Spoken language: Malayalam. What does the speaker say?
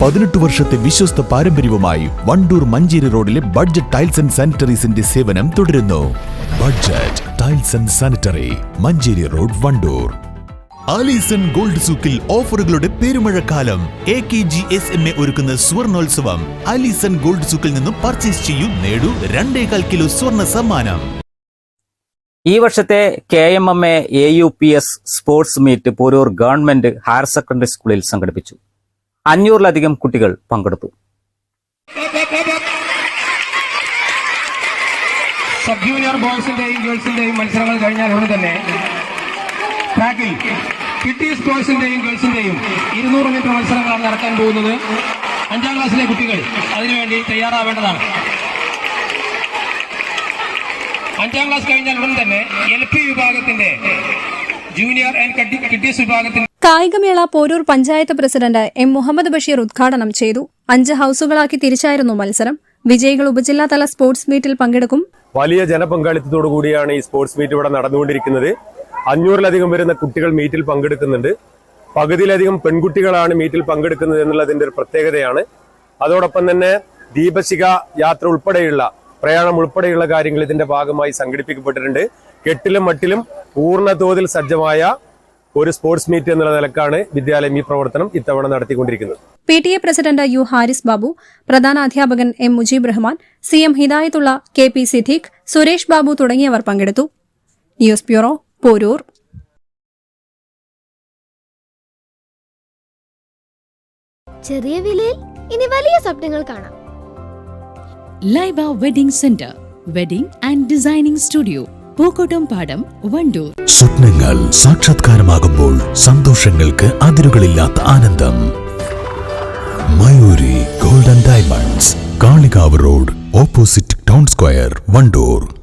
പതിനെട്ട് വർഷത്തെ വിശ്വസ്ത പാരമ്പര്യവുമായി വണ്ടൂർ മഞ്ചേരി റോഡിലെ ബഡ്ജറ്റ് ടൈൽസ് ആൻഡ് സാനിറ്ററീസിന്റെ സേവനം തുടരുന്നു. Budget tiles and sanitary Manjeri road Wandoor. Alison gold സൂക്കിൽ ഓഫറുകളുടെ പെരുമഴക്കാലം. A K G S M A ഒരുക്കുന്ന സ്വർണോത്സവം. ആലീസൺ ഗോൾഡ് സൂക്കിൽ നിന്നും പർച്ചേസ് ചെയ്യൂ നേടൂ രണ്ടേകാൽ കിലോ സ്വർണ സമ്മാനം. ഈ വർഷത്തെ K M M A U P S sports meet Poroor government higher secondary സ്കൂളിൽ സംഘടിപ്പിച്ചു. അഞ്ഞൂറിലധികം കുട്ടികൾ പങ്കെടുത്തു. സബ് ജൂനിയർ ബോയ്സിന്റെയും ഗേൾസിന്റെയും മത്സരങ്ങൾ കഴിഞ്ഞാൽ ഉടൻ തന്നെ ട്രാക്കിൽ കിട്ടീസ് ബോയ്സിന്റെയും ഗേൾസിന്റെയും ഇരുന്നൂറ് മീറ്റർ മത്സരങ്ങളാണ് നടക്കാൻ പോകുന്നത്. അഞ്ചാം ക്ലാസ്സിലെ കുട്ടികൾ അതിനുവേണ്ടി തയ്യാറാവേണ്ടതാണ്. അഞ്ചാം ക്ലാസ് കഴിഞ്ഞാൽ ഉടൻ തന്നെ എൽ പി വിഭാഗത്തിന്റെ ജൂനിയർ ആൻഡ് കിഡ്സ് വിഭാഗത്തിന്റെ കായികമേള പോരൂർ പഞ്ചായത്ത് പ്രസിഡന്റ് എം മുഹമ്മദ് ബഷീർ ഉദ്ഘാടനം ചെയ്തു. അഞ്ച് ഹൌസുകളാക്കി തിരിച്ചായിരുന്നു മത്സരം. വിജയികൾ ഉപജില്ലാതല സ്പോർട്സ് മീറ്റിൽ പങ്കെടുക്കും. വലിയ ജനപങ്കാളിത്തത്തോടു കൂടിയാണ് ഈ സ്പോർട്സ് മീറ്റ് ഇവിടെ നടന്നുകൊണ്ടിരിക്കുന്നത്. അഞ്ഞൂറിലധികം വരുന്ന കുട്ടികൾ മീറ്റിൽ പങ്കെടുക്കുന്നുണ്ട്. പകുതിയിലധികം പെൺകുട്ടികളാണ് മീറ്റിൽ പങ്കെടുക്കുന്നത് എന്നുള്ളതിന്റെ ഒരു പ്രത്യേകതയാണ്. അതോടൊപ്പം തന്നെ ദീപശിഖ യാത്ര ഉൾപ്പെടെയുള്ള പ്രയാണം ഉൾപ്പെടെയുള്ള കാര്യങ്ങൾ ഇതിന്റെ ഭാഗമായി സംഘടിപ്പിക്കപ്പെട്ടിട്ടുണ്ട്. കെട്ടിലും മട്ടിലും പൂർണതോതിൽ സജ്ജമായ ഒരു സ്പോർട്സ് മീറ്റ് എന്നുള്ള നിലക്കാണ് വിദ്യാലയം ഈ പ്രവർത്തനം ഇത്തവണ നടത്തിക്കൊണ്ടിരിക്കുന്നത്. P T A president U Haris Babu പ്രധാന അധ്യാപകൻ M Mujeeb Rahman C M Hidayathulla K P Siddique Suresh Babu തുടങ്ങിയവർ പങ്കെടുത്തു. News bureau Poroor. ചെറിയ വിലയിൽ ഇനി വലിയ സ്വപ്നങ്ങൾ കാണാം. Laiba wedding centre wedding and designing studio Pookkottumpadam Wandoor. സ്വപ്നങ്ങൾ സാക്ഷാത്കാരമാകുമ്പോൾ സന്തോഷങ്ങൾക്ക് അതിരുകളില്ലാത്ത ആനന്ദം. Mayoori golden diamonds Kalikavu road opposite town square Wandoor.